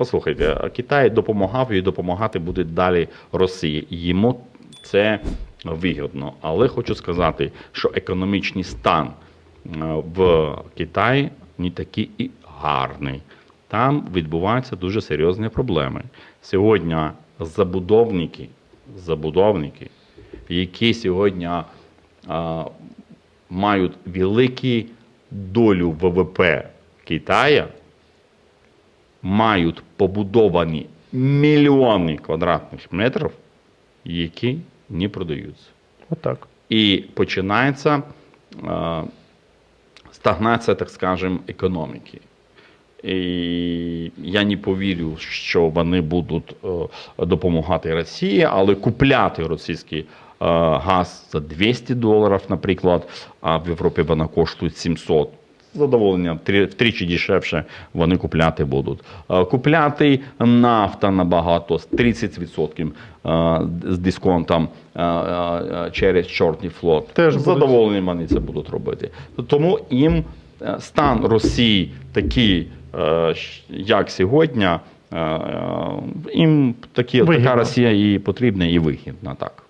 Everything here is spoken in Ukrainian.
Послухайте, Китай допомагав і допомагати буде далі Росії. Йому це вигідно. Але хочу сказати, що економічний стан е, в Китаї не такий і гарний. Там відбуваються дуже серйозні проблеми. Сьогодні забудовники, забудовники, які сьогодні а, мають велику долю ВВП Китаю, мають побудовані мільйони квадратних метрів, які не продаються. Отак. І починається е, стагнація, так скажемо, економіки. І я не повірю, що вони будуть е, допомагати Росії, але купляти російський е, газ за 200 доларів, наприклад, а в Європі вона коштує 700. Задоволенням втричі дешевше вони купляти будуть. Е, Купляти нафта набагато з 30% е, з дисконтом е, через Чорний флот. Теж з будуть. задоволенням вони це будуть робити. Тому їм стан Росії такий, як сьогодні, їм такі, така Росія і потрібна, і вигідна. Так.